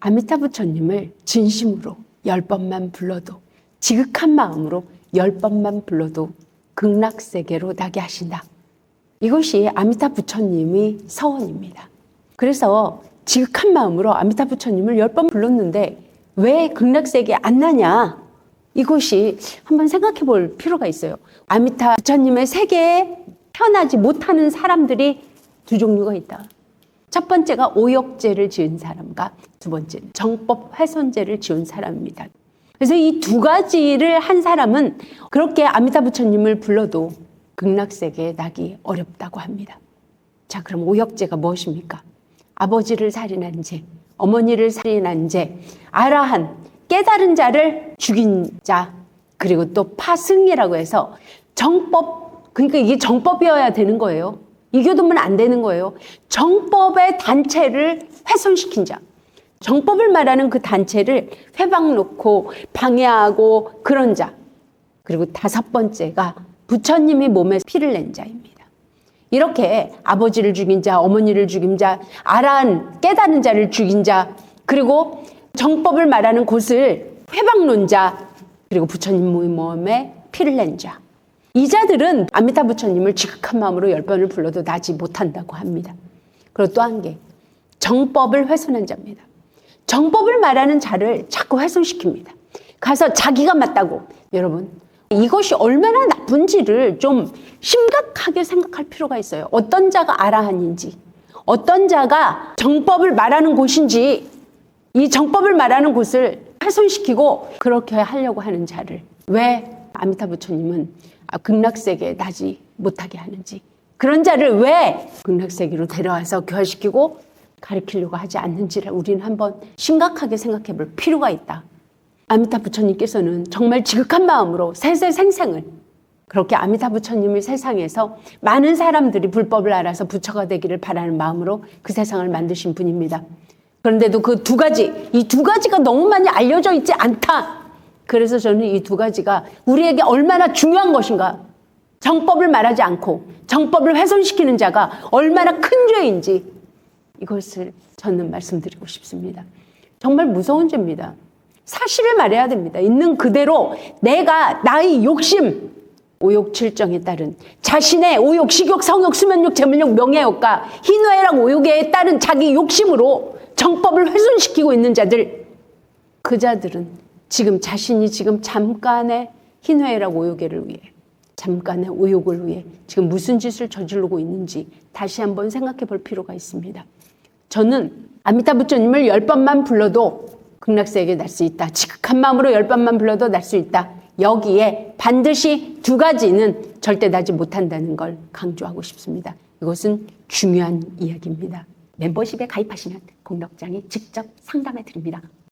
아미타 부처님을 진심으로 열 번만 불러도 지극한 마음으로 열 번만 불러도 극락 세계로 나게 하신다. 이것이 아미타 부처님의 서원입니다. 그래서 지극한 마음으로 아미타 부처님을 열 번 불렀는데 왜 극락 세계에 안 나냐? 이것이 한번 생각해 볼 필요가 있어요. 아미타 부처님의 세계에 태어나지 못하는 사람들이 두 종류가 있다. 첫 번째가 오역죄를 지은 사람과 두 번째는 정법 훼손죄를 지은 사람입니다. 그래서 이 두 가지를 한 사람은 그렇게 아미타 부처님을 불러도 극락세계에 나기 어렵다고 합니다. 자, 그럼 오역죄가 무엇입니까? 아버지를 살인한 죄, 어머니를 살인한 죄, 아라한, 깨달은 자를 죽인 자, 그리고 또 파승이라고 해서 정법, 그러니까 이게 정법이어야 되는 거예요. 이교도면 안 되는 거예요. 정법의 단체를 훼손시킨 자. 정법을 말하는 그 단체를 회방 놓고 방해하고 그런 자. 그리고 다섯 번째가 부처님이 몸에 피를 낸 자입니다. 이렇게 아버지를 죽인 자, 어머니를 죽인 자, 아란 깨달은 자를 죽인 자, 그리고 정법을 말하는 곳을 회방 놓은 자, 그리고 부처님의 몸에 피를 낸 자. 이 자들은 아미타 부처님을 지극한 마음으로 열 번을 불러도 나지 못한다고 합니다. 그리고 또 한 개, 정법을 훼손한 자입니다. 정법을 말하는 자를 자꾸 훼손시킵니다. 가서 자기가 맞다고. 여러분, 이것이 얼마나 나쁜지를 좀 심각하게 생각할 필요가 있어요. 어떤 자가 아라한인지, 어떤 자가 정법을 말하는 곳인지, 이 정법을 말하는 곳을 훼손시키고 그렇게 하려고 하는 자를 왜 아미타 부처님은 아, 극락세계에 나지 못하게 하는지 그런 자를 왜 극락세계로 데려와서 교화시키고 가르치려고 하지 않는지를 우리는 한번 심각하게 생각해 볼 필요가 있다. 아미타 부처님께서는 정말 지극한 마음으로 세세생생을 그렇게 아미타 부처님을 세상에서 많은 사람들이 불법을 알아서 부처가 되기를 바라는 마음으로 그 세상을 만드신 분입니다. 그런데도 그 두 가지, 이 두 가지가 너무 많이 알려져 있지 않다. 그래서 저는 이 두 가지가 우리에게 얼마나 중요한 것인가. 정법을 말하지 않고 정법을 훼손시키는 자가 얼마나 큰 죄인지 이것을 저는 말씀드리고 싶습니다. 정말 무서운 죄입니다. 사실을 말해야 됩니다. 있는 그대로 내가 나의 욕심, 오욕 칠정에 따른 자신의 오욕, 식욕, 성욕, 수면욕, 재물욕, 명예욕과 희노애락 오욕에 따른 자기 욕심으로 정법을 훼손시키고 있는 자들, 그 자들은 지금 자신이 지금 잠깐의 희노애락 오욕을 위해 잠깐의 오욕을 위해 지금 무슨 짓을 저지르고 있는지 다시 한번 생각해 볼 필요가 있습니다. 저는 아미타 부처님을 열 번만 불러도 극락세계에 날수 있다. 지극한 마음으로 열 번만 불러도 날 수 있다. 여기에 반드시 두 가지는 절대 나지 못한다는 걸 강조하고 싶습니다. 이것은 중요한 이야기입니다. 멤버십에 가입하시면 공덕장이 직접 상담해 드립니다.